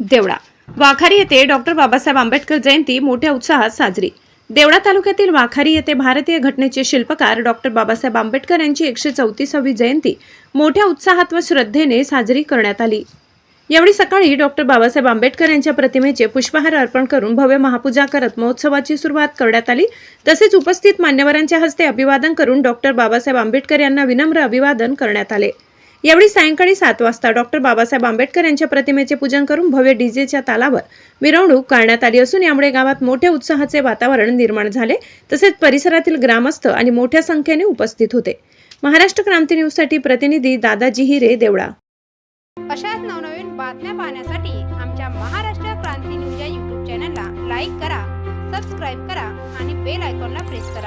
देवळा. वाखारी येथे डॉक्टर बाबासाहेब आंबेडकर जयंती मोठ्या उत्साहात साजरी. देवळा तालुक्यातील वाखारी येथे भारतीय घटनेचे शिल्पकार डॉक्टर बाबासाहेब आंबेडकर यांची एकशे चौतीसावी जयंती मोठ्या उत्साहात व श्रद्धेने साजरी करण्यात आली. यावेळी सकाळी डॉक्टर बाबासाहेब आंबेडकर यांच्या प्रतिमेचे पुष्पहार अर्पण करून भव्य महापूजा करत महोत्सवाची सुरुवात करण्यात आली. तसेच उपस्थित मान्यवरांच्या हस्ते अभिवादन करून डॉक्टर बाबासाहेब आंबेडकर यांना विनम्र अभिवादन करण्यात आले. यावेळी सायंकाळी सात वाजता डॉक्टर बाबासाहेब आंबेडकर यांच्या प्रतिमेचे पूजन करून भव्य डीजेच्या तालावर मिरवणूक करण्यात आली असून यामुळे गावात मोठ्या उत्साहाचे वातावरण निर्माण झाले. तसेच परिसरातील ग्रामस्थ आणि मोठ्या संख्येने उपस्थित होते. महाराष्ट्र क्रांती न्यूजसाठी प्रतिनिधी दादाजी हिरे देवळा. अशाच नवनवीन बातम्या पाहण्यासाठी आमच्या महाराष्ट्र क्रांती न्यूज या यूट्यूब चॅनलला लाईक करा सबस्क्राईब करा आणि बेल आयकॉनला प्रेस करा.